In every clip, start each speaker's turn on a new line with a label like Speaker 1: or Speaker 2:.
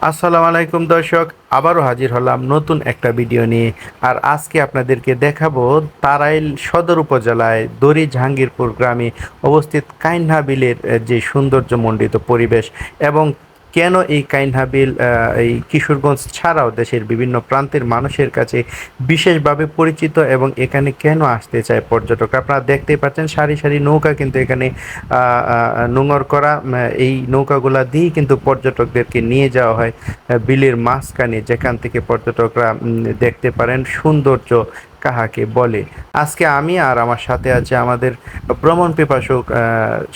Speaker 1: আসসালামু আলাইকুম দর্শক, আবারও হাজির হলাম নতুন একটা ভিডিও নিয়ে। আর আজকে আপনাদেরকে দেখাবো তারাইল সদর উপজেলায় দড়ি জাহাঙ্গীরপুর গ্রামে অবস্থিত কাইন্হা বিলের যে সৌন্দর্যমণ্ডিত পরিবেশ এবং কেন এই কাইনহা বিল এই কিশোরগঞ্জ ছাড়াও দেশের বিভিন্ন প্রান্তের মানুষের কাছে বিশেষভাবে পরিচিত এবং এখানে কেন আসতে চায় পর্যটক? আপনারা দেখতেই পাচ্ছেন সারি সারি নৌকা কিন্তু এখানে নোঙর করা এই নৌকাগুলা দিয়েই কিন্তু পর্যটকদেরকে নিয়ে যাওয়া হয় বিলের মাঝখানে যেখান থেকে পর্যটকরা দেখতে পারেন সৌন্দর্য কাহাকে বলে? আজকে আমি আর আমার সাথে আছে আমাদের ভ্রমণ পিপাসক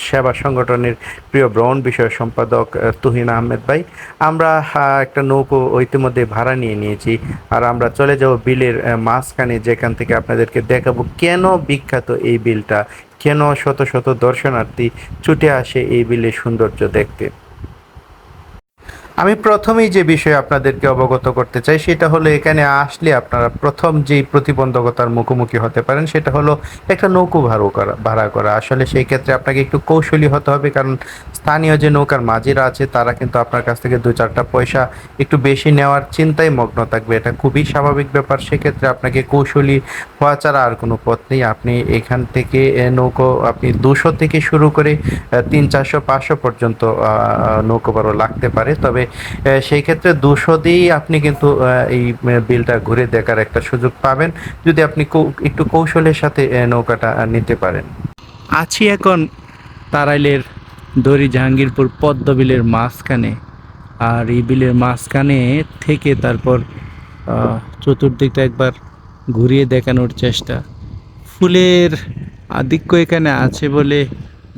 Speaker 1: সেবা সংগঠনের প্রিয় ভ্রমণ বিষয় সম্পাদক তুহিন আহমেদ ভাই। আমরা একটা নৌকো ইতিমধ্যে ভাড়া নিয়ে নিয়েছি আর আমরা চলে যাব বিলের মাঝখানে যেখান থেকে আপনাদেরকে দেখাবো কেন বিখ্যাত এই বিলটা, কেন শত শত দর্শনার্থী ছুটে আসে এই বিলের সৌন্দর্য দেখতে। আমি প্রথমেই যে বিষয়ে আপনাদেরকে অবগত করতে চাই, সেটা হলো এখানে আসলে আপনারা প্রথম যেই প্রতিবন্ধকতার মুখোমুখি হতে পারেন, সেটা হলো একটা নৌকো ভাড়া করা ভাড়া করা। আসলে সেই ক্ষেত্রে আপনাকে একটু কৌশলী হতে হবে, কারণ স্থানীয় যে নৌকার মাঝিরা আছে, তারা কিন্তু আপনার কাছ থেকে দু চারটা পয়সা একটু বেশি নেওয়ার চিন্তায় মগ্ন থাকবে। এটা খুবই স্বাভাবিক ব্যাপার। সেক্ষেত্রে আপনাকে কৌশলী হওয়া ছাড়া আর কোনো পথ নেই। আপনি এখান থেকে নৌকো আপনি দুশো থেকে শুরু করে তিন, চারশো, পাঁচশো পর্যন্ত নৌকো ভাড়া লাগতে পারে। তবে সেই ক্ষেত্রে দুশো দিয়েই আপনি কিন্তু এই বিলটা ঘুরে দেখার একটা সুযোগ পাবেন, যদি আপনি একটু কৌশলের সাথে নৌকাটা নিতে পারেন। আছি এখন তারাইলের দড়ি জাহাঙ্গীরপুর পদ্ম বিলের মাঝখানে, আর এই বিলের মাঝখানে থেকে তারপর চতুর্দিকটা একবার ঘুরিয়ে দেখানোর চেষ্টা। ফুলের আধিক্য এখানে আছে বলে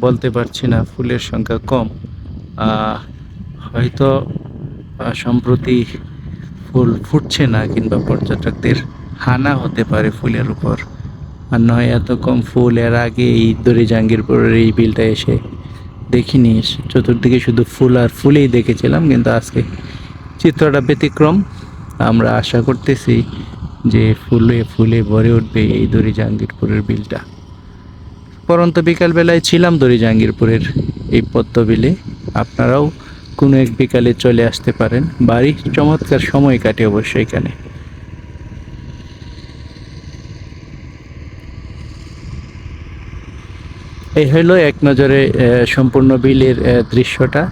Speaker 1: বলতে পারছি না, ফুলের সংখ্যা কম। হয়তো সম্প্রতি ফুল ফুটছে না কিংবা পর্যটকদের হানা হতে পারে ফুলের উপর। আর নয়, এত কম ফুল, এর আগে এই দড়ি জাহাঙ্গীরপুরের এই বিলটা এসে দেখিনি। চতুর্দিকে শুধু ফুল আর ফুলেই দেখেছিলাম, কিন্তু আজকে চিত্রটা ব্যতিক্রম। আমরা আশা করতেছি যে ফুলে ফুলে ভরে উঠবে এই দড়ি জাহাঙ্গীরপুরের বিলটা। পরন্ত বিকালবেলায় ছিলাম দড়ি জাহাঙ্গীরপুরের এই পদ্ম বিলে আপনারাও কোনো এক বিকালে চলে আসতে পারেন। বাড়ি চমৎকার সময় কাটে অবশ্যই এখানে। এই হলো এক নজরে সম্পূর্ণ বিলের দৃশ্যটা।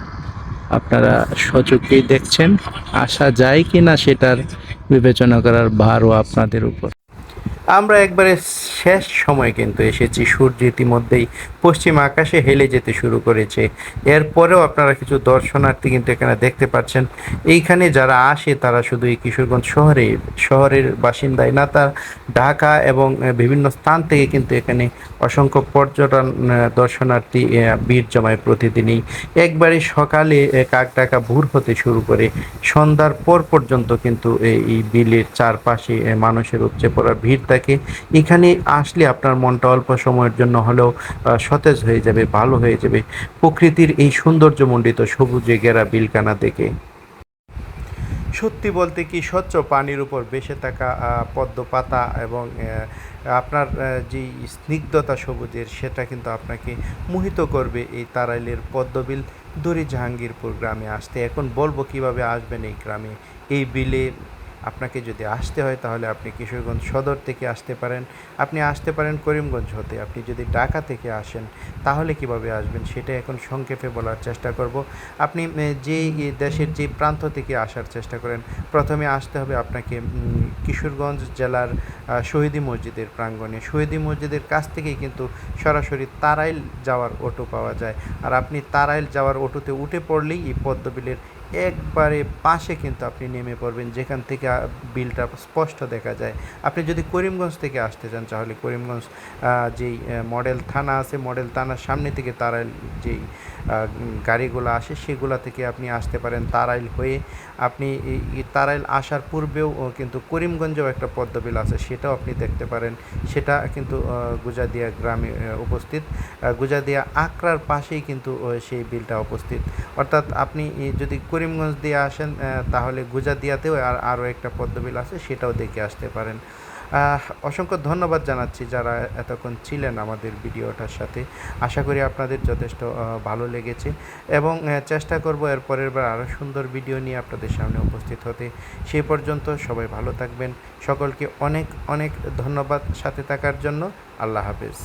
Speaker 1: আপনারা সচক্ষেই দেখছেন। আসা যায় কি না সেটার বিবেচনা করার ভারও আপনাদের উপর। আমরা একবারে শেষ সময় কিন্তু এসেছি। সূর্য ইতিমধ্যেই পশ্চিম আকাশে হেলে যেতে শুরু করেছে। এরপরেও আপনারা কিছু দর্শনার্থী কিন্তু এখানে দেখতে পাচ্ছেন। এইখানে যারা আসে তারা শুধু এই কিশোরগঞ্জ শহরে শহরের বাসিন্দাই না তার ঢাকা এবং বিভিন্ন স্থান থেকে কিন্তু এখানে অসংখ্য পর্যটন দর্শনার্থী ভিড় জমায় প্রতিদিনই। একবারে সকালে আহ, কাকডাকা ভোর হতে শুরু করে সন্ধ্যার পর পর্যন্ত কিন্তু এই- এই বিলের চারপাশে মানুষের উপচে পড়া ভিড় থাকে এখানে আসলে আপনার মনটা অল্প সময়ের জন্য হলেও সতেজ হয়ে যাবে, ভালো হয়ে যাবে। প্রকৃতির এই সৌন্দর্যমণ্ডিত সবুজে ঘেরা বিলকানা দেখে। সত্যি বলতে কি, স্বচ্ছ পানির উপর বেসে থাকা পদ্ম পাতা এবং আপনার যেই স্নিগ্ধতা সবুজের, সেটা কিন্তু আপনাকে মোহিত করবে এই তারাইলের পদ্মবিল দড়ি জাহাঙ্গীরপুর গ্রামে আসতে। এখন বলব কীভাবে আসবেন এই গ্রামে। এই বিলে আপনাকে যদি আসতে হয়, তাহলে আপনি কিশোরগঞ্জ সদর থেকে আসতে পারেন। আপনি আসতে পারেন করিমগঞ্জ হতে। আপনি যদি ঢাকা থেকে আসেন, তাহলে কীভাবে আসবেন সেটা এখন সংক্ষেপে বলার চেষ্টা করব। আপনি যেই দেশের যে প্রান্ত থেকে আসার চেষ্টা করেন, প্রথমে আসতে হবে আপনাকে কিশোরগঞ্জ জেলার শহীদি মসজিদের প্রাঙ্গণে। শহীদি মসজিদের কাছ থেকেই কিন্তু সরাসরি তারাইল যাওয়ার অটো পাওয়া যায়। আর আপনি তারাইল যাওয়ার অটোতে উঠে পড়লেই এই পদ্মবিলের একবারে পাশে কিন্তু আপনি নেমে পড়বেন, যেখান থেকে বিলটা স্পষ্ট দেখা যায়। আপনি যদি করিমগঞ্জ থেকে আসতে চান, তাহলে করিমগঞ্জ যেই মডেল থানা আছে, মডেল থানার সামনে থেকে তারাইল যেই গাড়িগুলো আসে, সেগুলা থেকে আপনি আসতে পারেন তারাইল হয়ে। আপনি তারাইল আসার পূর্বেও কিন্তু করিমগঞ্জেও একটা পদ্মবিল আছে, সেটাও আপনি দেখতে পারেন। সেটা কিন্তু গুজাদিয়া গ্রামে উপস্থিত। গুজাদিয়া আকরার পাশেই কিন্তু সেই বিলটা উপস্থিত। অর্থাৎ আপনি যদি করিমগঞ্জ দিয়ে আসেন তাহলে গুজাদিয়াতেও আর আরও একটা পদ্মবিল আছে, সেটাও দেখে আসতে পারেন। অসংখ্য ধন্যবাদ জানাচ্ছি যারা এতক্ষণ ছিলেন আমাদের ভিডিওটার সাথে। আশা করি আপনাদের যথেষ্ট ভালো লেগেছে এবং চেষ্টা করব এর পরের বার আরও সুন্দর ভিডিও নিয়ে আপনাদের সামনে উপস্থিত হতে। সেই পর্যন্ত সবাই ভালো থাকবেন। সকলকে অনেক অনেক ধন্যবাদ সাথে থাকার জন্য। আল্লাহ হাফেজ।